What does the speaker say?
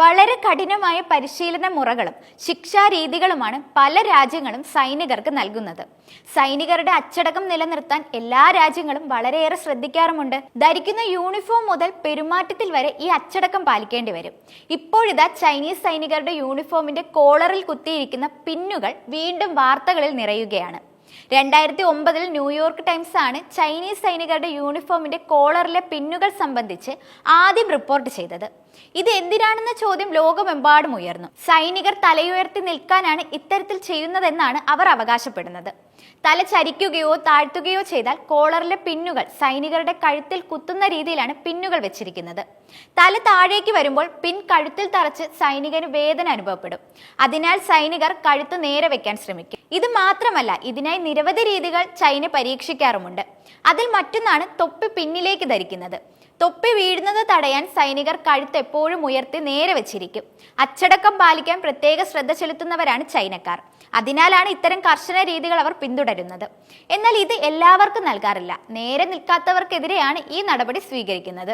വളരെ കഠിനമായ പരിശീലന മുറകളും ശിക്ഷാരീതികളുമാണ് പല രാജ്യങ്ങളും സൈനികർക്ക് നൽകുന്നത്. സൈനികരുടെ അച്ചടക്കം നിലനിർത്താൻ എല്ലാ രാജ്യങ്ങളും വളരെയേറെ ശ്രദ്ധിക്കാറുമുണ്ട്. ധരിക്കുന്ന യൂണിഫോം മുതൽ പെരുമാറ്റത്തിൽ വരെ ഈ അച്ചടക്കം പാലിക്കേണ്ടി വരും. ഇപ്പോഴിതാ ചൈനീസ് സൈനികരുടെ യൂണിഫോമിന്റെ കോളറിൽ കുത്തിയിരിക്കുന്ന പിന്നുകൾ വീണ്ടും വാർത്തകളിൽ നിറയുകയാണ്. രണ്ടായിരത്തി ഒമ്പതിൽ ന്യൂയോർക്ക് ടൈംസ് ആണ് ചൈനീസ് സൈനികരുടെ യൂണിഫോമിന്റെ കോളറിലെ പിന്നുകൾ സംബന്ധിച്ച് ആദ്യം റിപ്പോർട്ട് ചെയ്തത്. ഇത് എന്തിനാണെന്ന ചോദ്യം ലോകമെമ്പാടും ഉയർന്നു. സൈനികർ തലയുയർത്തി നിൽക്കാനാണ് ഇത്തരത്തിൽ ചെയ്യുന്നതെന്നാണ് അവർ അവകാശപ്പെടുന്നത്. തല ചരിക്കുകയോ താഴ്ത്തുകയോ ചെയ്താൽ കോളറിലെ പിന്നുകൾ സൈനികരുടെ കഴുത്തിൽ കുത്തുന്ന രീതിയിലാണ് പിന്നുകൾ വെച്ചിരിക്കുന്നത്. തല താഴേക്ക് വരുമ്പോൾ പിൻ കഴുത്തിൽ തറച്ച് സൈനികന് വേദന അനുഭവപ്പെടും. അതിനാൽ സൈനികർ കഴുത്ത് നേരെ വെക്കാൻ ശ്രമിക്കും. ഇത് മാത്രമല്ല ഇതിനായി നിരവധി രീതികൾ ചൈന പരീക്ഷിക്കാറുമുണ്ട്. അതിൽ മറ്റൊന്നാണ് തൊപ്പി പിന്നിലേക്ക് ധരിക്കുന്നത്. തൊപ്പി വീഴുന്നത് തടയാൻ സൈനികർ കഴുത്ത് എപ്പോഴും ഉയർത്തി നേരെ വെച്ചിരിക്കും. അച്ചടക്കം പാലിക്കാൻ പ്രത്യേക ശ്രദ്ധ ചെലുത്തുന്നവരാണ് ചൈനക്കാർ. അതിനാലാണ് ഇത്തരം കർശന രീതികൾ അവർ പിന്തുടരുന്നത്. എന്നാൽ ഇത് എല്ലാവർക്കും നൽകാറില്ല. നേരെ നിൽക്കാത്തവർക്കെതിരെയാണ് ഈ നടപടി സ്വീകരിക്കുന്നത്.